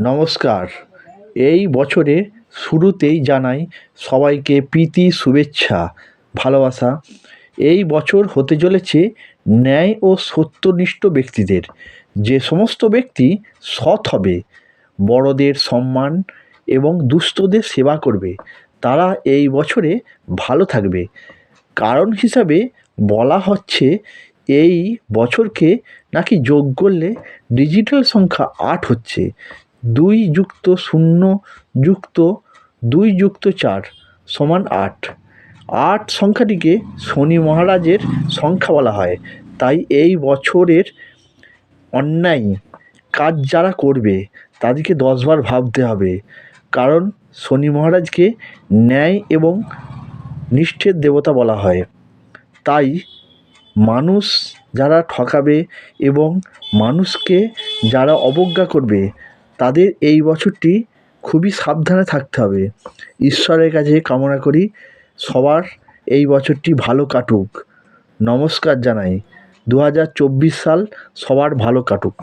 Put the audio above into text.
নমস্কার। এই বছরে শুরুতেই জানাই সবাইকে প্রীতি, শুভেচ্ছা, ভালোবাসা। এই বছর হতে চলেছে ন্যায় ও সত্যনিষ্ঠ ব্যক্তিদের। যে সমস্ত ব্যক্তি সৎ হবে, বড়দের সম্মান এবং দুস্থদের সেবা করবে, তারা এই বছরে ভালো থাকবে। কারণ হিসাবে বলা হচ্ছে এই বছরকে নাকি যোগ করলে ডিজিটাল সংখ্যা আট হচ্ছে। দুই যুক্ত শূন্য যুক্ত দুই যুক্ত চার সমান আট। আট সংখ্যাটিকে শনি মহারাজের সংখ্যা বলা হয়। তাই এই বছরের অন্যায় কাজ যারা করবে, তাদেরকে দশবার ভাবতে হবে। কারণ শনি মহারাজকে ন্যায় এবং নিষ্ঠের দেবতা বলা হয়। তাই মানুষ যারা ঠকাবে এবং মানুষকে যারা অবজ্ঞা করবে তাদের এই বছরটি খুবই সাবধানে থাকতে হবে। ঈশ্বরের কাছে কামনা করি সবার এই বছরটি ভালো কাটুক। নমস্কার জানাই। দু হাজার চব্বিশ সাল সবার ভালো কাটুক।